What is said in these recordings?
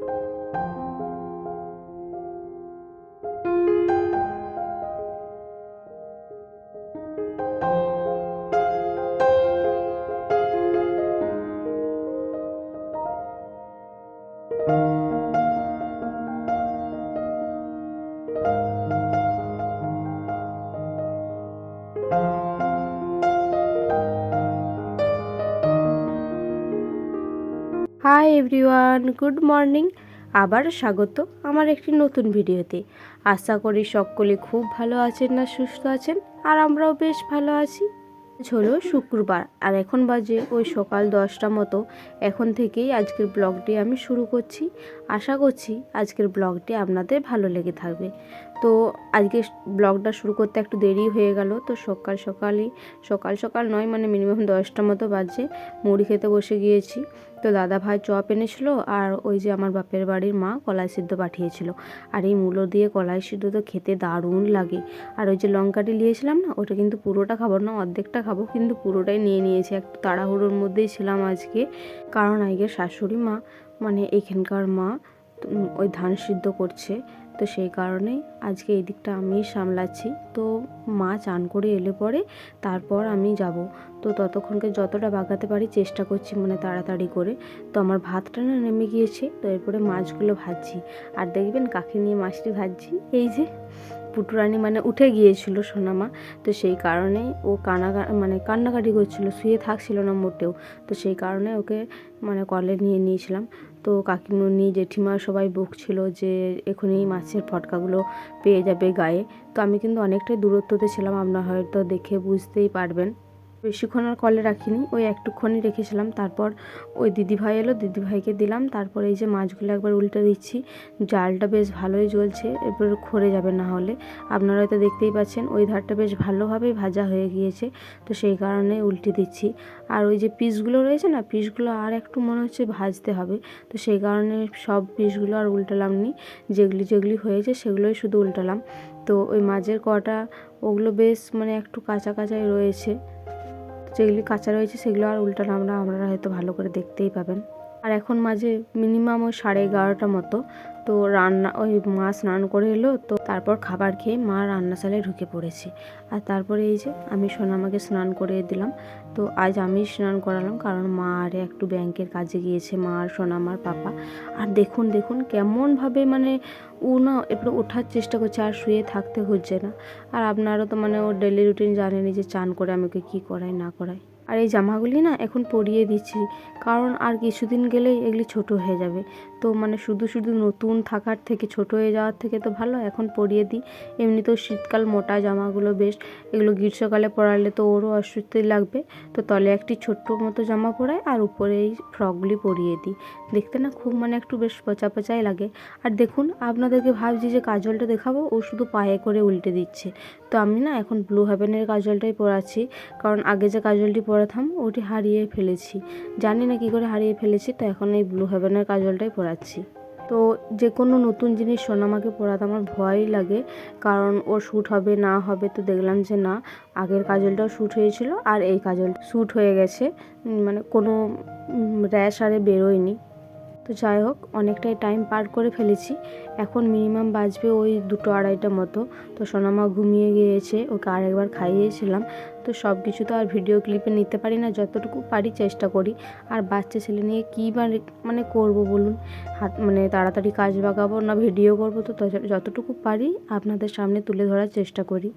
you everyone, good morning. আবার স্বাগত আমার একটি নতুন ভিডিওতে। আশা করি সকলে খুব ভালো আছেন না সুস্থ আছেন, আর আমরাও বেশ ভালো আছি। হলো শুক্রবার, আর এখন বাজে ওই সকাল দশটা মতো। এখন থেকেই আজকের ব্লগটি আমি শুরু করছি। আশা করছি আজকের ব্লগটি আপনাদের ভালো লেগে থাকবে। তো আজকে ব্লগটা শুরু করতে একটু দেরি হয়ে গেল। তো সকাল সকালই, সকাল সকাল নয় মানে মিনিমাম দশটা মতো বাজে। মুড়ি খেতে বসে গিয়েছি। তো দাদা ভাই চপ এনেছিল আর ওই যে আমার বাপের বাড়ির মা কলাই সিদ্ধ পাঠিয়েছিল। আর এই মূলো দিয়ে কলাই সিদ্ধ তো খেতে দারুণ লাগে। আর ওই যে লঙ্কাটি নিয়েছিলাম না, ওটা কিন্তু পুরোটা খাব না, অর্ধেকটা খাব, কিন্তু পুরোটাই নিয়ে নিয়েছি। একটু তাড়াহুড়োর মধ্যেই ছিলাম আজকে। কারণ আজকে শাশুড়ি মা মানে এখানকার মা ওই ধান সিদ্ধ করছে। তো সেই কারণেই আজকে এই দিকটা আমিই সামলাচ্ছি। তো মা চান করে এলে পরে তারপর আমি যাব। তো ততক্ষণকে যতটা বাগাতে পারি চেষ্টা করছি মানে তাড়াতাড়ি করে। তো আমার ভাতটা না নেমে গিয়েছে, তো এরপরে মাছগুলো ভাজছি। আর দেখবেন কাকে নিয়ে মাছটি ভাজছি। এই যে পুটুরানি মানে উঠে গিয়েছিল সোনামা। তো সেই কারণে ও কানা মানে কান্নাকাটি করছিল, শুয়ে থাকছিল না মোটেও। তো সেই কারণে ওকে মানে কলে নিয়ে নিয়েছিলাম। তো কাকিমুনি জেঠিমা সবাই বকছিল যে এখনই মাছের ফটকাগুলো পেয়ে যাবে গায়ে। তো আমি কিন্তু অনেকটাই দূরত্বতে ছিলাম, আপনারা হয়তো দেখে বুঝতেই পারবেন। বেশিক্ষণ আর কলে রাখিনি, ওই একটুক্ষণই রেখেছিলাম। তারপর ওই দিদিভাই এলো, দিদিভাইকে দিলাম। তারপর এই যে মাছগুলো একবার উল্টে দিচ্ছি, জালটা বেশ ভালোই জ্বলছে, এরপর খরে যাবে না হলে। আপনারা হয়তো দেখতেই পাচ্ছেন, ওই ধারটা বেশ ভালোভাবেই ভাজা হয়ে গিয়েছে, তো সেই কারণে উল্টে দিচ্ছি। আর ওই যে পিসগুলো রয়েছে না, পিসগুলো আর একটু মনে হচ্ছে ভাজতে হবে, তো সেই কারণে সব পিসগুলো আর উল্টালাম নি। যেগুলি যেগুলি হয়েছে সেগুলোই শুধু উল্টালাম। তো ওই মাঝের কটা, ওগুলো বেশ মানে একটু কাঁচা কাঁচাই রয়েছে। যেগুলি কাঁচা রয়েছে সেগুলো আর উল্টানো আমরা আপনারা হয়তো ভালো করে দেখতেই পাবেন। আর এখন মাঝে মিনিমাম ওই সাড়ে এগারোটা মতো। তো রান্না, ওই মা স্নান করে এলো, তো তারপর খাবার খেয়ে মা রান্নাশালে ঢুকে পড়েছে। আর তারপরে এই যে আমি সোনামাকে স্নান করে দিলাম। তো আজ আমি স্নান করালাম কারণ মা আরে একটু ব্যাংকের কাজে গিয়েছে, মা আর সোনামার পাপা। আর দেখুন দেখুন কেমনভাবে মানে ও না এরপরে ওঠার চেষ্টা করছে, আর শুয়ে থাকতে হচ্ছে না। আর আপনারও তো মানে ওর ডেলি রুটিন জানেনি যে চান করে আমাকে কী করায় না করায় আর এই জামাগুলি না এখন পরিয়ে দিচ্ছি, কারণ আর কিছুদিন গেলেই এগুলি ছোট হয়ে যাবে। তো মানে শুধু শুধু নতুন থাকার থেকে, ছোট হয়ে যাওয়ার থেকে তো ভালো, এখন পরিয়ে দিই। এমনিতেও শীতকাল মোটা জামাগুলো বেশ, এগুলো গ্রীষ্মকালে পরালে তো ওরও অস্বস্তি লাগবে। তো তলে একটি ছোট্ট মতো জামা পরাই আর উপরে এই ফ্রকগুলি পরিয়ে দিই। দেখতে না খুব মানে একটু বেশ পচা পচাই লাগে। আর দেখুন, আপনাদেরকে ভাবছি যে কাজলটা দেখাবো, ও শুধু পায়ে করে উল্টে দিচ্ছে। তো আমি না এখন ব্লু হেভেনের কাজলটাই পরাচ্ছি, কারণ আগে যে কাজলটি পরাতাম, ওটি হারিয়ে ফেলেছি। জানি না কী করে হারিয়ে ফেলেছি, তো এখন এই ব্লু হেভেনের কাজলটাই পরাচ্ছি তো যে কোনো নতুন জিনিস সোনামাকে পরাতে আমার ভয়ই লাগে। কারণ ও শ্যুট হবে, না হবে তো দেখলাম যে না, আগের কাজলটাও শ্যুট হয়েছিল আর এই কাজল শ্যুট হয়ে গেছে। মানে কোনো র্যাশ আরে বেরোয়নি। তো যাই হোক, অনেকটাই টাইম পার করে ফেলেছি। এখন মিনিমাম বাজবে ওই দুটো আড়াইটা মতো। তো সোনামা ঘুমিয়ে গিয়েছে, ওকে আরেকবার খাইয়েছিলাম। তো সব কিছু তো আর ভিডিও ক্লিপে নিতে পারি না, যতটুকু পারি চেষ্টা করি। আর বাচ্চা ছেলে নিয়ে কী মানে করব বলুন? হাত মানে তাড়াতাড়ি কাজ বাগাবো না ভিডিও করব তো যতটুকু পারি আপনাদের সামনে তুলে ধরার চেষ্টা করি।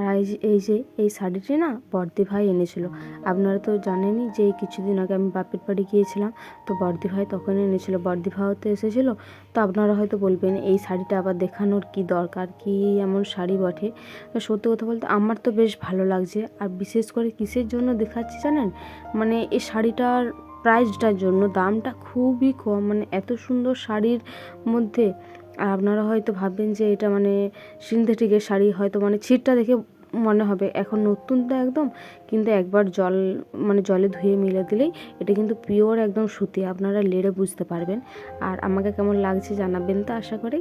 আর এই যে, এই শাড়িটি না বর্দি ভাই এনেছিল। আপনারা তো জানেনই যে এই কিছুদিন আগে আমি বাপের বাড়ি গিয়েছিলাম, তো বর্দি ভাই তখন এনেছিল। বর্দি ভাইও তো এসেছিল, তো আপনারা হয়তো বলবেন, এই শাড়িটা আবার দেখানোর কি দরকার, কি এমন শাড়ি বটে? সত্যি কথা বলতে আমার তো বেশ ভালো লাগছে, আর বিশেষ করে কিসের জন্য দেখাচ্ছি জানেন? মানে এই শাড়িটার প্রাইসটার জন্য দামটা খুবই কম মানে এত সুন্দর শাড়ির মধ্যে আর আপনারা হয়তো ভাববেন যে এটা মানে সিনথেটিকের শাড়ি, হয়তো মানে ছিটটা দেখে মনে হবে এখন নতুন তো একদম, কিন্তু একবার জল মানে জলে ধুয়ে মিলে দিলেই এটা কিন্তু পিওর একদম সুতি, আপনারা লেড়ে বুঝতে পারবেন। আর আমাকে কেমন লাগছে জানাবেন তো আশা করি।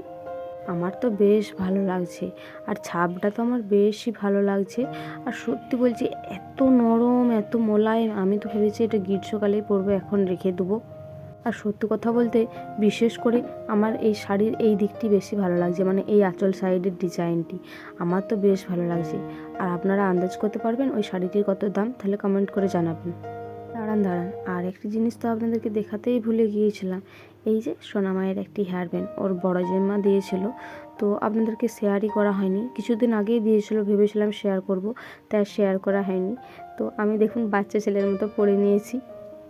আমার তো বেশ ভালো লাগছে, আর ছাপটা তো আমার বেশি ভালো লাগছে। আর সত্যি বলছি, এত নরম, এত মোলায়েম, আমি তো ভেবেছি এটা গ্রীষ্মকালেই পরবো, এখন রেখে দেবো। আর সত্যি কথা বলতে বিশেষ করে আমার এই শাড়ির এই দিকটি বেশি ভালো লাগছে মানে এই আঁচল সাইডের ডিজাইনটি। আমার তো বেশ ভালো লাগছে। আর আপনারা আন্দাজ করতে পারবেন ওই শাড়িটির কত দাম, তাহলে কমেন্ট করে জানাবেন। দাঁড়ান দাঁড়ান, আর একটি জিনিস তো আপনাদেরকে দেখাতেই ভুলে গিয়েছিলাম। এই যে সোনামায়ের একটি হেয়ার ব্যান্ড ওর বড় জেম্মা দিয়েছিল। তো আপনাদেরকে শেয়ারই করা হয়নি। কিছুদিন আগেই দিয়েছিল, ভেবেছিলাম শেয়ার করব, তাই শেয়ার করা হয়নি। তো আমি দেখুন বাচ্চা ছেলের মতো পরে নিয়েছি।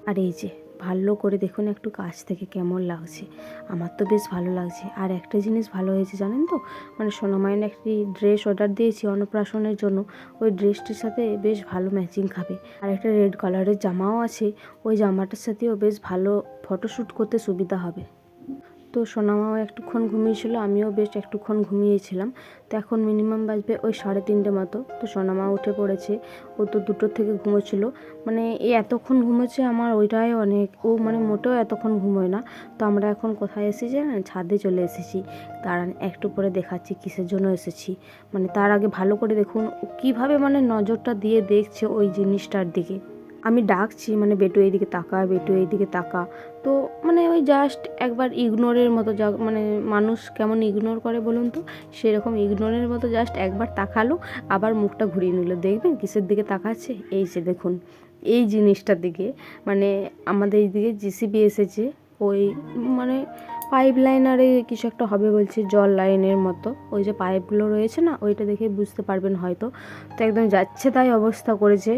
আর এই যে ভালো করে দেখুন একটু কাছ থেকে কেমন লাগছে। আমার তো বেশ ভালো লাগছে। আর একটা জিনিস ভালো হয়েছে জানেন তো? মানে সোনামায়ন একটি ড্রেস অর্ডার দিয়েছি অন্নপ্রাশনের জন্য। ওই ড্রেসটির সাথে বেশ ভালো ম্যাচিং খাবে। আর একটা রেড কালারের জামাও আছে। ওই জামাটার সাথেও বেশ ভালো ফটোশ্যুট করতে সুবিধা হবে। তো সোনামাও একটুক্ষণ ঘুমিয়েছিল, আমিও বেশ একটুক্ষণ ঘুমিয়েছিলাম। তো এখন মিনিমাম বাজবে ওই সাড়ে তিনটে মতো। তো সোনামা উঠে পড়েছে, ও তো দুটোর থেকে ঘুমোচ্ছিল। মানে এ এতক্ষণ ঘুমোচ্ছে আমার ওইটাই অনেক, ও মানে মোটেও এতক্ষণ ঘুমোয় না। তো আমরা এখন কোথায় এসেছি জানেন? ছাদে চলে এসেছি। দাঁড়ান, একটু পরে দেখাচ্ছি কিসের জন্য এসেছি। মানে তার আগে ভালো করে দেখুন কীভাবে মানে নজরটা দিয়ে দেখছে ওই জিনিসটার দিকে। আমি ডাকছি মানে বেটু এইদিকে তাকা, বেটু এইদিকে তাকা। তো মানে ওই জাস্ট একবার ইগনোরের মতো যা মানে মানুষ কেমন ইগনোর করে বলুন তো? সেরকম ইগনোরের মতো জাস্ট একবার তাকালো, আবার মুখটা ঘুরিয়ে নিল। দেখবেন কিসের দিকে তাকাচ্ছে? এই যে দেখুন, এই জিনিসটার দিকে। মানে আমাদের এইদিকে জিসিবি এসেছে, ওই মানে পাইপ লাইন লাইনারে কিছু একটা হবে বলছে, জল লাইনের মতো। ওই যে পাইপগুলো রয়েছে না, ওইটা দেখে বুঝতে পারবেন হয়তো। তো একদম যাচ্ছে তাই অবস্থা করেছে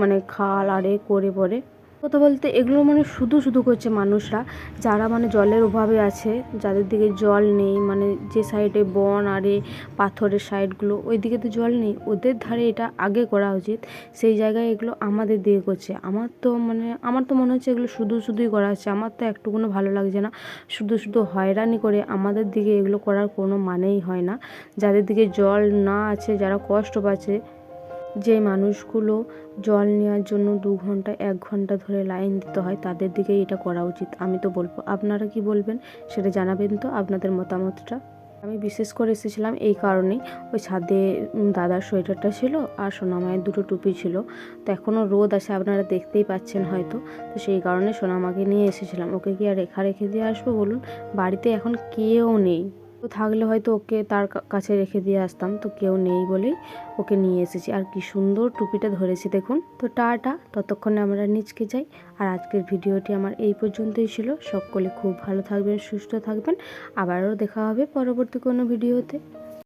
মানে খাল আরে করে পরে। কথা বলতে এগুলো মানে শুধু শুধু করছে মানুষরা। যারা মানে জলের অভাবে আছে, যাদের দিকে জল নেই মানে যে সাইডে বন আরে পাথরের সাইডগুলো ওই দিকে তো জল নেই। ওদের ধারে এটা আগে করা উচিত। সেই জায়গায় এগুলো আমাদের দিকে করছে। আমার তো মানে আমার তো মনে হচ্ছে এগুলো শুধু শুধুই করা হচ্ছে। আমার তো একটুকুনো ভালো লাগছে না। শুধু শুধু হয়রানি করে আমাদের দিকে এগুলো করার কোনো মানেই হয় না। যাদের দিকে জল না আছে, যারা কষ্ট পাচ্ছে যে মানুষগুলো জল নেওয়ার জন্য দু ঘণ্টা, এক ঘণ্টা ধরে লাইন দিতে হয়, তাদের দিকে এটা করা উচিত। আমি তো বলব, আপনারা কি বলবেন সেটা জানাবেন তো আপনাদের মতামতটা। আমি বিশেষ করে এসেছিলাম এই কারণেই। ওই ছাদে দাদার সোয়েটারটা ছিল আর সোনামায়ের দুটো টুপি ছিল। তো এখনও রোদ আছে, আপনারা দেখতেই পাচ্ছেন হয়তো। তো সেই কারণে সোনামাকে নিয়ে এসেছিলাম। ওকে কি আর রেখা রেখে দিয়ে আসব বলুন? বাড়িতে এখন কেউ নেই। তো থাকলে হয়তো ওকে তার কাছে রেখে দিয়ে আসতাম, তো কেউ নেই বলেই ওকে নিয়ে এসেছি। আর কি সুন্দর টুপিটা ধরেছি দেখুন। তো টাটা, ততক্ষণে আমরা নিচকে যাই। আর আজকের ভিডিওটি আমার এই পর্যন্তই ছিল। সকলে খুব ভালো থাকবেন, সুস্থ থাকবেন। আবারও দেখা হবে পরবর্তী কোনো ভিডিওতে।